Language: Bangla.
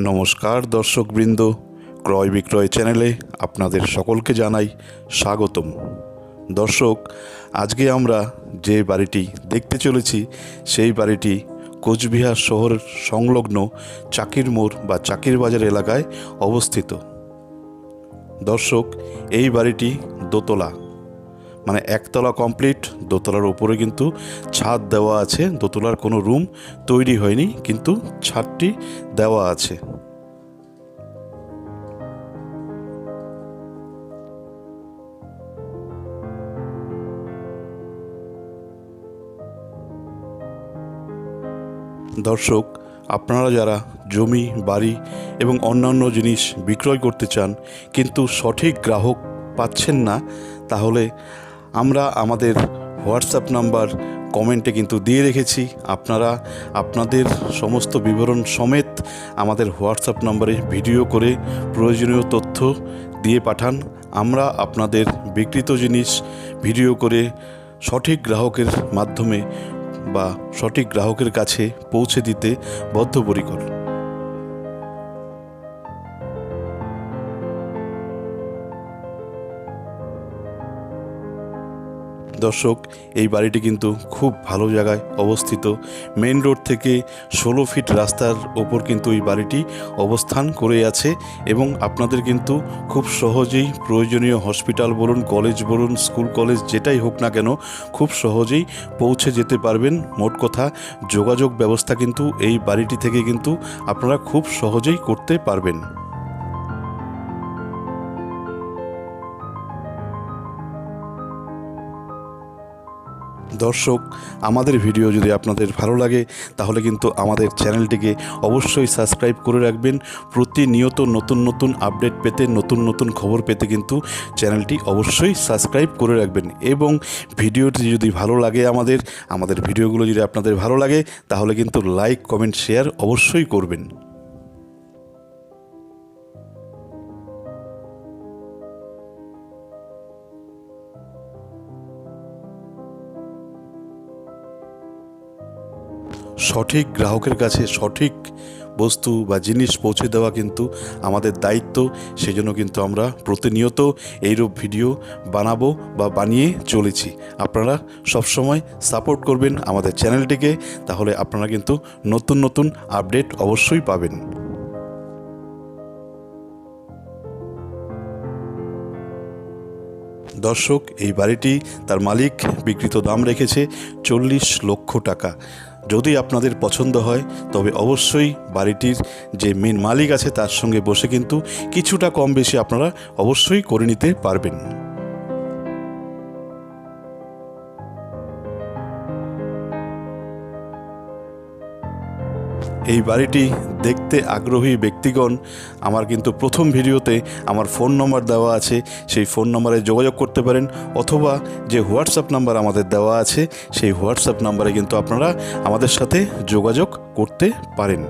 নমস্কার দর্শকবৃন্দ, ক্রয় বিক্রয় চ্যানেলে আপনাদের সকলকে জানাই স্বাগতম। দর্শক, আজকে আমরা যে বাড়িটি দেখতে চলেছি, সেই বাড়িটি কোচবিহার শহরের সংলগ্ন চাকির মোড় বা চাকির বাজার এলাকায় অবস্থিত। দর্শক, এই বাড়িটি দোতলা। মানে একতলা কমপ্লিট দোতলার উপরে কিন্তু ছাদ দেওয়া আছে। দোতলার কোনো রুম তৈরি হয়নি, কিন্তু ছাদটি দেওয়া আছে। দর্শক, আপনারা যারা জমি, বাড়ি এবং অন্যান্য জিনিস বিক্রয় করতে চান, কিন্তু সঠিক গ্রাহক পাচ্ছেন না, তাহলে আমরা আমাদের হোয়াটসঅ্যাপ নাম্বার কমেন্টে কিন্তু দিয়ে রেখেছি। আপনারা আপনাদের সমস্ত বিবরণ সমেত আমাদের হোয়াটসঅ্যাপ নাম্বারে ভিডিও করে প্রয়োজনীয় তথ্য দিয়ে পাঠান। আমরা আপনাদের বিকৃত জিনিস ভিডিও করে সঠিক গ্রাহকের মাধ্যমে বা সঠিক গ্রাহকের কাছে পৌঁছে দিতে বদ্ধপরিকর। দর্শক, এই বাড়িটি কিন্তু খুব ভালো জায়গায় অবস্থিত। মেন রোড থেকে ষোলো ফিট রাস্তার ওপর কিন্তু এই বাড়িটি অবস্থান করে আছে এবং আপনাদের কিন্তু খুব সহজেই প্রয়োজনীয় হসপিটাল বলুন, কলেজ বলুন, স্কুল, কলেজ যেটাই হোক না কেন খুব সহজেই পৌঁছে যেতে পারবেন। মোট কথা, যোগাযোগ ব্যবস্থা কিন্তু এই বাড়িটি থেকে কিন্তু আপনারা খুব সহজেই করতে পারবেন। দর্শক, আমাদের ভিডিও যদি আপনাদের ভালো লাগে, তাহলে কিন্তু আমাদের চ্যানেলটিকে অবশ্যই সাবস্ক্রাইব করে রাখবেন। প্রতিনিয়ত নতুন নতুন আপডেট পেতে, নতুন নতুন খবর পেতে কিন্তু চ্যানেলটি অবশ্যই সাবস্ক্রাইব করে রাখবেন। এবং ভিডিওটি যদি ভালো লাগে আমাদের আমাদের ভিডিওগুলো যদি আপনাদের ভালো লাগে, তাহলে কিন্তু লাইক, কমেন্ট, শেয়ার অবশ্যই করবেন। সঠিক গ্রাহকের কাছে সঠিক বস্তু বা জিনিস পৌঁছে দেওয়া কিন্তু আমাদের দায়িত্ব। সেজন্য কিন্তু আমরা প্রতিনিয়ত এইরূপ ভিডিও বানাবো বা বানিয়ে চলেছি। আপনারা সবসময় সাপোর্ট করবেন আমাদের চ্যানেলটিকে, তাহলে আপনারা কিন্তু নতুন নতুন আপডেট অবশ্যই পাবেন। দর্শক, এই বাড়িটি তার মালিক বিকৃত দাম রেখেছে চল্লিশ লক্ষ টাকা। যদি আপনাদের পছন্দ হয়, তবে অবশ্যই বাড়িটির যে মেন মালিক আছে তার সঙ্গে বসে কিন্তু কিছুটা কম বেশি আপনারা অবশ্যই করে নিতে পারবেন। এই বাড়িটি দেখতে আগ্রহী ব্যক্তিগণ, আমার কিন্তু প্রথম ভিডিওতে আমার ফোন নম্বর দেওয়া আছে, সেই ফোন নম্বরে যোগাযোগ করতে পারেন, অথবা যে হোয়াটসঅ্যাপ নাম্বার আমাদের দেওয়া আছে, সেই হোয়াটসঅ্যাপ নাম্বারে কিন্তু আপনারা আমাদের সাথে যোগাযোগ করতে পারেন।